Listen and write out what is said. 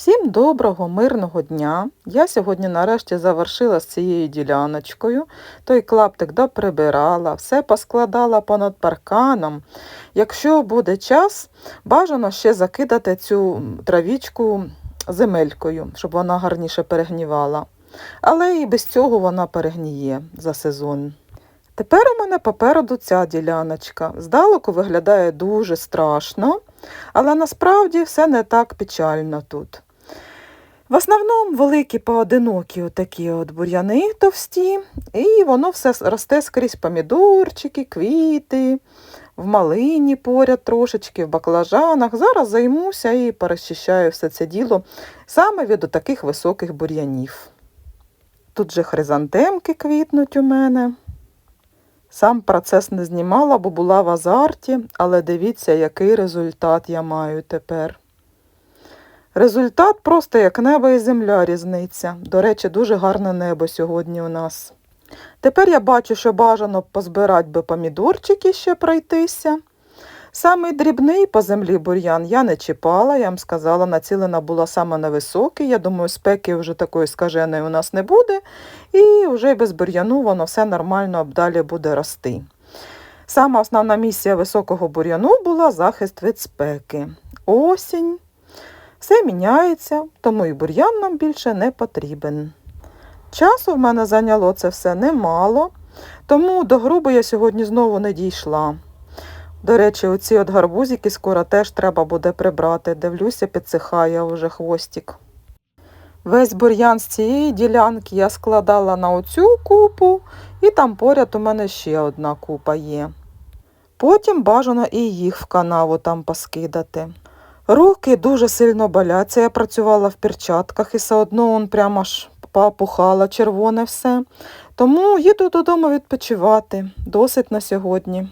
Всім доброго, мирного дня. Я сьогодні нарешті завершила з цією діляночкою. Той клаптик доприбирала, все поскладала понад парканом. Якщо буде час, бажано ще закидати цю травічку земелькою, щоб вона гарніше перегнівала. Але і без цього вона перегніє за сезон. Тепер у мене попереду ця діляночка. Здалеку виглядає дуже страшно, але насправді все не так печально тут. В основному великі поодинокі отакі от бур'яни товсті, і воно все росте скрізь помідорчики, квіти, в малині поряд трошечки, в баклажанах. Зараз займуся і перещищаю все це діло саме від таких високих бур'янів. Тут же хризантемки квітнуть у мене. Сам процес не знімала, бо була в азарті, але дивіться, який результат я маю тепер. Результат просто як небо і земля різниця. До речі, дуже гарне небо сьогодні у нас. Тепер я бачу, що бажано позбирати би помідорчики ще пройтися. Самий дрібний по землі бур'ян я не чіпала, я вам сказала, націлена була саме на високий. Я думаю, спеки вже такої скаженої у нас не буде, і вже без бур'яну воно все нормально далі буде рости. Сама основна місія високого бур'яну була захист від спеки. Осінь. Все міняється, тому і бур'ян нам більше не потрібен. Часу в мене зайняло це все немало, тому до груби я сьогодні знову не дійшла. До речі, оці от гарбузики скоро теж треба буде прибрати. Дивлюся, підсихає вже хвостик. Весь бур'ян з цієї ділянки я складала на оцю купу, і там поряд у мене ще одна купа є. Потім бажано і їх в канаву там поскидати. Руки дуже сильно боляться. Я працювала в перчатках і все одно он прямо аж попухало червоне все. Тому їду додому відпочивати. Досить на сьогодні.